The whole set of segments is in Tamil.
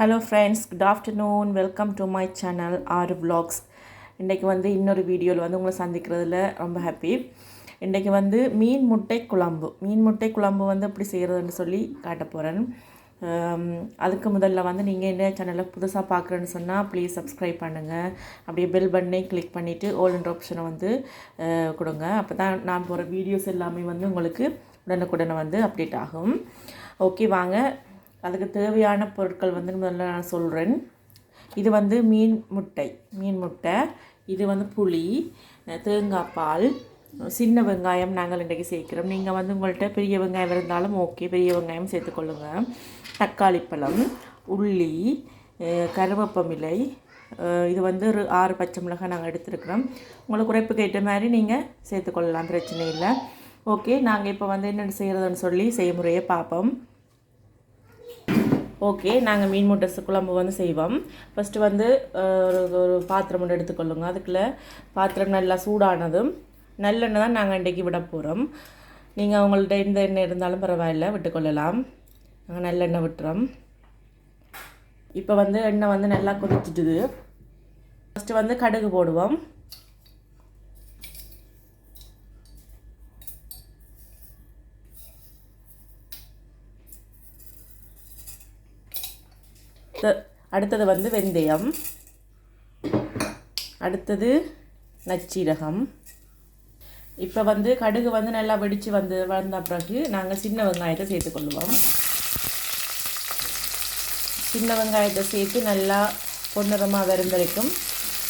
Hello friends good afternoon welcome to my channel ஆறு வ்ளாக்ஸ் இன்றைக்கி வந்து இன்னொரு வீடியோவில் வந்து உங்களை சந்திக்கிறதுல ரொம்ப ஹாப்பி இன்றைக்கி வந்து மீன் முட்டை குழம்பு. மீன் முட்டை குழம்பு வந்து எப்படி செய்கிறதுன்னு சொல்லி காட்ட போகிறேன் அதுக்கு முதல்ல வந்து நீங்கள் என்ன சேனலில் புதுசாக பார்க்குறேன்னு சொன்னால் ப்ளீஸ் சப்ஸ்கிரைப் பண்ணுங்கள் அப்படியே பெல் பட்டனை கிளிக் பண்ணிவிட்டு ஓல் ஆப்ஷனை வந்து கொடுங்க. அப்போ தான் நான் போகிற வீடியோஸ் எல்லாமே வந்து உங்களுக்கு உடனுக்குடனே வந்து அப்டேட் ஆகும். ஓகே வாங்க. அதுக்கு தேவையான பொருட்கள் வந்து முதல்ல நான் சொல்கிறேன் இது வந்து மீன் முட்டை மீன் முட்டை. இது வந்து புளி தேங்காய் பால் சின்ன வெங்காயம் நாங்கள் இன்றைக்கி சேர்க்குறோம். நீங்கள் வந்து உங்கள்கிட்ட பெரிய வெங்காயம் இருந்தாலும் ஓகே பெரிய வெங்காயம் சேர்த்துக்கொள்ளுங்க தக்காளி பழம் உள்ளி கருவேப்பமிலை இது வந்து ஒரு ஆறு பச்சை மிளகாய் நாங்கள் எடுத்துருக்குறோம். உங்களுக்கு குறைப்புக்கு ஏற்ற மாதிரி நீங்கள் சேர்த்துக்கொள்ளலாம் பிரச்சனை இல்லை. ஓகே நாங்கள் இப்போ வந்து என்னென்ன செய்கிறதுன்னு சொல்லி செய்முறையை பார்ப்போம். ஓகே நாங்கள் மீன் முட்டை குழம்பு வந்து செய்வோம். ஃபஸ்ட்டு வந்து ஒரு ஒரு பாத்திரம் ஒன்று எடுத்துக்கொள்ளுங்க. அதுக்குள்ளே பாத்திரம் நல்லா சூடானதும் நல்லெண்ணெய் தான் நாங்கள் இன்றைக்கி விட போகிறோம் நீங்கள் அவங்கள்ட்ட எந்த எண்ணெய் இருந்தாலும் பரவாயில்ல விட்டுக்கொள்ளலாம். நாங்கள் நல்லெண்ணெய் விட்டுறோம். இப்போ வந்து எண்ணெய் வந்து நல்லா கொதிச்சுட்டுது. ஃபஸ்ட்டு வந்து கடுகு போடுவோம். அடுத்தது வந்து வெந்தயம். அடுத்தது நச்சீரகம். இப்போ வந்து கடுகு வந்து நல்லா வெடித்து வந்து வளர்ந்த பிறகு நாங்கள் சின்ன வெங்காயத்தை சேர்த்துக்கொள்ளுவோம் சின்ன வெங்காயத்தை சேர்த்து நல்லா பொன்னிறமாக வரும் வரைக்கும்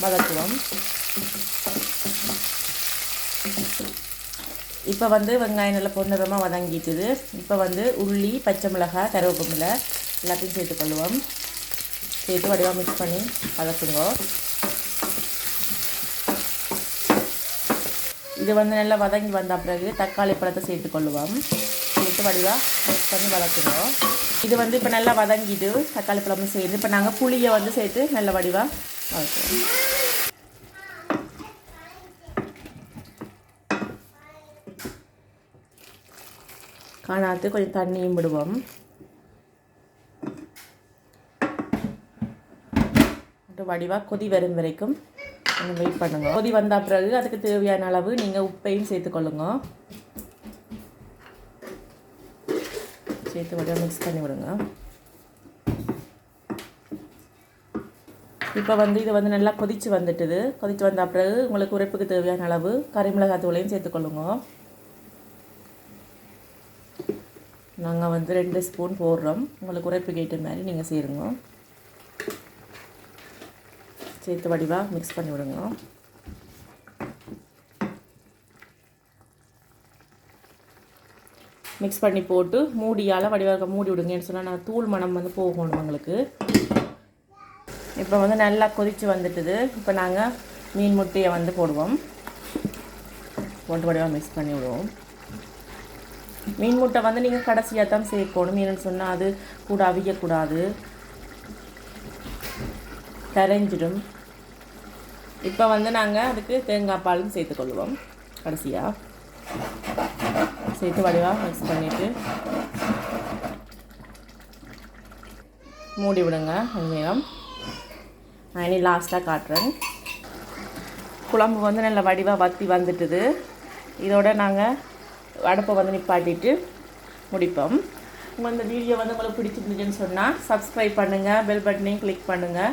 வதக்குவோம். இப்போ வந்து வெங்காயம் நல்லா பொன்னிறமாக வதங்கிட்டுது. இப்போ வந்து உள்ளி பச்சை மிளகாய் கருவேப்பிலை எல்லாத்தையும் சேர்த்துக்கொள்ளுவோம் சேர்த்து வடிவாக மிக்ஸ் பண்ணி வதக்குங்க. இது வந்து நல்லா வதங்கி வந்த பிறகு தக்காளி பழத்தை சேர்த்துக்கொள்ளுவோம் சேர்த்து வடிவாக மிக்ஸ் பண்ணி வதக்குங்க. இது வந்து இப்போ நல்லா வதங்கிட்டு தக்காளி பழமும் சேர்த்து இப்போ நாங்கள் புளியை வந்து சேர்த்து நல்ல வடிவாக வதக்குவோம். காணாத்து கொஞ்சம் தண்ணியும் விடுவோம். வடிவாக கொதி வரும் வரைக்கும் நீங்கள் வெயிட் பண்ணுங்க. கொதி வந்த பிறகு அதுக்கு தேவையான அளவு நீங்கள் உப்பையும் சேர்த்துக்கொள்ளுங்க சேர்த்து வடிவாக மிக்ஸ் பண்ணி விடுங்க. இப்போ வந்து இது வந்து நல்லா கொதிச்சு வந்துட்டுது. கொதிச்சு வந்த பிறகு உங்களுக்கு உரைப்புக்கு தேவையான அளவு கறிமிளகாய் தூளையும் சேர்த்துக்கொள்ளுங்க நாங்கள் வந்து ரெண்டு ஸ்பூன் போடுறோம். உங்களுக்கு உரைப்பு கேட்ட மாதிரி நீங்கள் சேருங்க சேர்த்து வடிவாக மிக்ஸ் பண்ணி விடுங்க. மிக்ஸ் பண்ணி போட்டு மூடியால் வடிவாக மூடி விடுங்கன்னு சொன்னால் நான் தூள் மணம் வந்து போகணும் உங்களுக்கு. இப்போ வந்து நல்லா கொதித்து வந்துட்டுது. இப்போ நாங்கள் மீன் முட்டையை வந்து போடுவோம். போட்டு வடிவாக மிக்ஸ் பண்ணி விடுவோம். மீன் முட்டை வந்து நீங்கள் கடைசியாக தான் சேர்க்கணும். மீன் சொன்னால் அது கூட அவியக்கூடாது. கரைஞ்சிடும் இப்போ வந்து நாங்கள் அதுக்கு தேங்காய் பாலும் சேர்த்துக்கொள்வோம் கடைசியாக சேர்த்து வடிவாக மிக்ஸ் பண்ணிவிட்டு மூடி விடுங்க கொஞ்ச நேரம் நான் இனி லாஸ்ட்டாக காட்டுறேன். குழம்பு வந்து நல்ல வடிவாக வத்தி வந்துட்டுது. இதோட நாங்கள் அடுப்பை வந்து நிப்பாட்டிட்டு முடிப்போம். உங்கள் இந்த வீடியோ வந்து உங்களுக்கு பிடிச்சிருந்துச்சுன்னு சொன்னால் சப்ஸ்கிரைப் பண்ணுங்கள் பெல் பட்டனையும் கிளிக் பண்ணுங்கள்